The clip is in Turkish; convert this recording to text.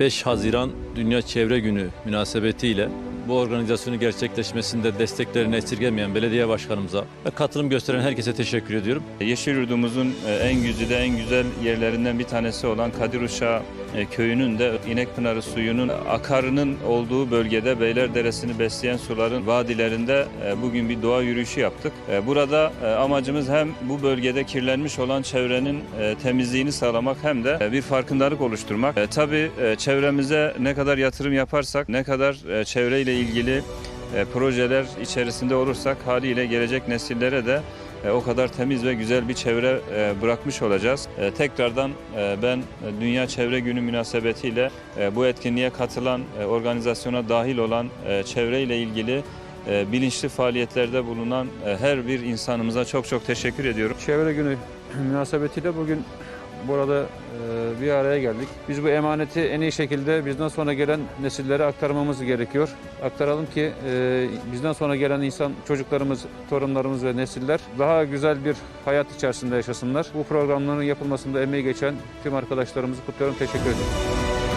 5 Haziran Dünya Çevre Günü münasebetiyle bu organizasyonu gerçekleşmesinde desteklerini esirgemeyen belediye başkanımıza ve katılım gösteren herkese teşekkür ediyorum. Yeşil Yurdumuzun e, en güzide en güzel yerlerinden bir tanesi olan Kadir Uşağı e, köyünün de İnekpınarı suyunun akarının olduğu bölgede Beyler Deresi'ni besleyen suların vadilerinde e, bugün bir doğa yürüyüşü yaptık. Burada amacımız hem bu bölgede kirlenmiş olan çevrenin temizliğini sağlamak hem de bir farkındalık oluşturmak. Tabii çevremize ne kadar yatırım yaparsak, ne kadar çevreyle ilgili e, projeler içerisinde olursak haliyle gelecek nesillere de e, o kadar temiz ve güzel bir çevre e, bırakmış olacağız. Tekrardan ben Dünya Çevre Günü münasebetiyle bu etkinliğe katılan, organizasyona dahil olan e, çevreyle ilgili bilinçli faaliyetlerde bulunan her bir insanımıza çok çok teşekkür ediyorum. Çevre Günü münasebetiyle bugün burada e, bir araya geldik. Biz bu emaneti en iyi şekilde bizden sonra gelen nesillere aktarmamız gerekiyor. Aktaralım ki e, bizden sonra gelen insan, çocuklarımız, torunlarımız ve nesiller daha güzel bir hayat içerisinde yaşasınlar. Bu programların yapılmasında emeği geçen tüm arkadaşlarımızı kutluyorum. Teşekkür ederim.